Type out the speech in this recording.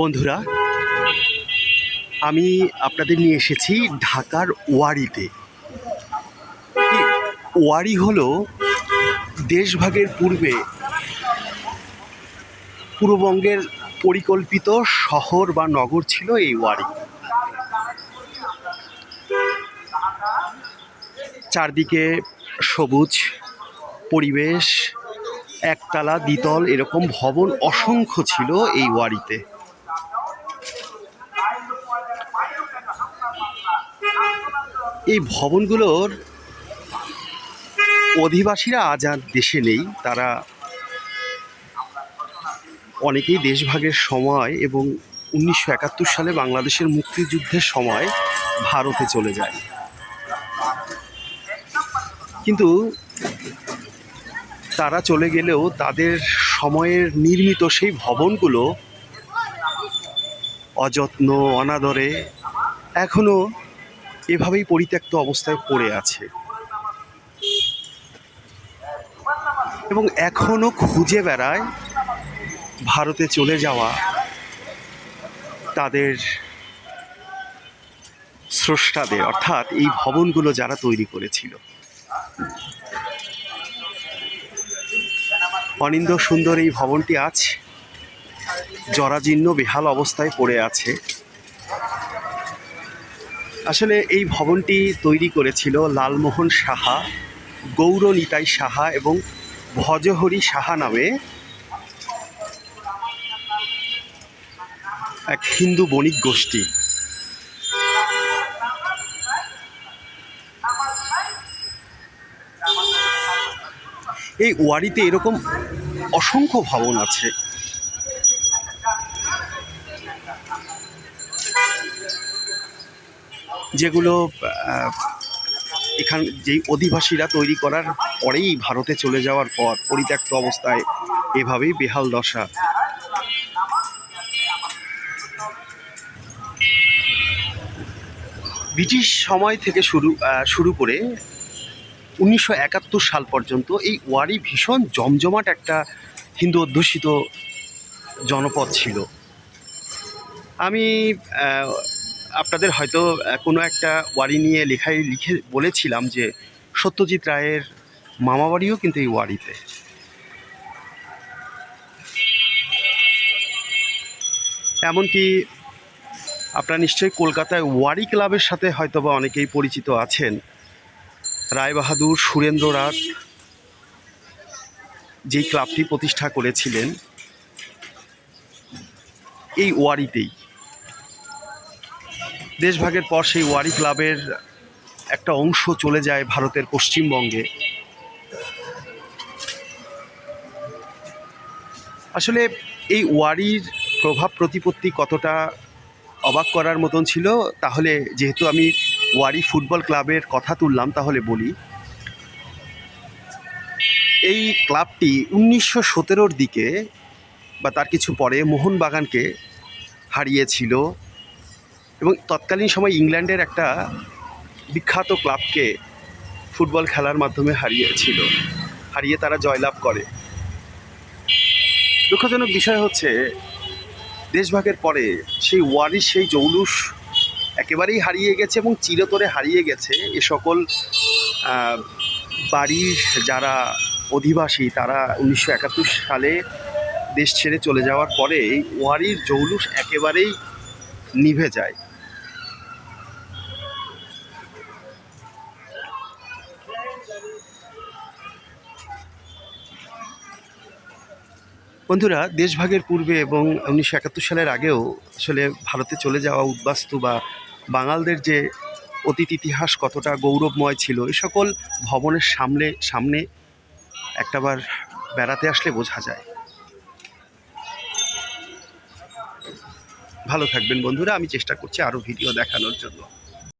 বন্ধুরা, আমি আপনাদের নিয়ে এসেছি ঢাকার ওয়ারিতে। ওয়ারি হলো দেশভাগের পূর্বে পূর্ববঙ্গের পরিকল্পিত শহর বা নগর ছিল এই ওয়ারি। চারদিকে সবুজ পরিবেশ, একতলা দ্বিতল এরকম ভবন অসংখ্য ছিল এই ওয়ারিতে। এই ভবনগুলোর অধিবাসীরা আজ আর দেশে নেই। তারা অনেকেই দেশভাগের সময় এবং উনিশশো একাত্তর সালে বাংলাদেশের মুক্তিযুদ্ধের সময় ভারতে চলে যায়। কিন্তু তারা চলে গেলেও তাদের সময়ের নির্মিত সেই ভবনগুলো অযত্ন, অনাদরে এখনও এভাবেই পরিত্যক্ত অবস্থায় পড়ে আছে। এবং এখনও খুঁজে বেড়ায় ভারতে চলে যাওয়া তাদের স্রষ্টাদের, অর্থাৎ এই ভবনগুলো যারা তৈরি করেছিল। অনিন্দ সুন্দর এই ভবনটি আজ জরাজীর্ণ, বেহাল অবস্থায় পড়ে আছে। আসলে এই ভবনটি তৈরি করেছিল লালমোহন সাহা গৌর নিতাই সাহা এবং ভজহরি সাহা নামে এক হিন্দু বণিক গোষ্ঠী। এই ওয়ারিতে এরকম অসংখ্য ভবন আছে। যেগুলো এখান, যেই অধিবাসীরা তৈরি করার পরেই ভারতে চলে যাওয়ার পর পরিত্যক্ত অবস্থায় এভাবেই বেহাল দশা। ব্রিটিশ সময় থেকে শুরু শুরু করে উনিশশো একাত্তর সাল পর্যন্ত এই ওয়ারি ভীষণ জমজমাট একটা হিন্দু অধ্যুষিত জনপদ ছিল। আমি আপনাদের হয়তো কোনো একটা ওয়ারি নিয়ে লেখায় লিখে বলেছিলাম যে সত্যজিৎ রায়ের মামাবাড়িও কিন্তু এই ওয়ারিতে। এমনকি আপনারা নিশ্চয়ই কলকাতায় ওয়ারি ক্লাবের সাথে হয়তোবা অনেকেই পরিচিত আছেন। রায়বাহাদুর সুরেন্দ্রনাথ যেই ক্লাবটি প্রতিষ্ঠা করেছিলেন, এই ওয়ারিতেই। দেশভাগের পর সেই ওয়ারি ক্লাবের একটা অংশ চলে যায় ভারতের পশ্চিমবঙ্গে। আসলে এই ওয়ারির প্রভাব প্রতিপত্তি কতটা অবাক করার মতন ছিল, তাহলে যেহেতু আমি ওয়ারি ফুটবল ক্লাবের কথা তুললাম, তাহলে বলি। এই ক্লাবটি উনিশশো সতেরোর দিকে বা তার কিছু পরে মোহনবাগানকে হারিয়েছিল। এবং তৎকালীন সময় ইংল্যান্ডের একটা বিখ্যাত ক্লাবকে ফুটবল খেলার মাধ্যমে হারিয়েছিল, হারিয়ে তারা জয়লাভ করে। দুঃখজনক বিষয় হচ্ছে, দেশভাগের পরে সেই ওয়ারির সেই জৌলুস একেবারেই হারিয়ে গেছে এবং চিরতরে হারিয়ে গেছে। এ সকল বাড়ির যারা অধিবাসী, তারা উনিশশো একাত্তর সালে দেশ ছেড়ে চলে যাওয়ার পরে ওয়ারির জৌলুস একেবারেই নিভে যায়। বন্ধুরা, দেশভাগের পূর্বে এবং উনিশশো একাত্তর সালের আগেও আসলে ভারতে চলে যাওয়া উদ্বাস্তু বা বাঙালদের যে অতীত ইতিহাস কতটা গৌরবময় ছিল, এ সকল ভবনের সামনে সামনে একটাবার বেড়াতে আসলে বোঝা যায়। ভালো থাকবেন বন্ধুরা, আমি চেষ্টা করছি আরও ভিডিও দেখানোর জন্য।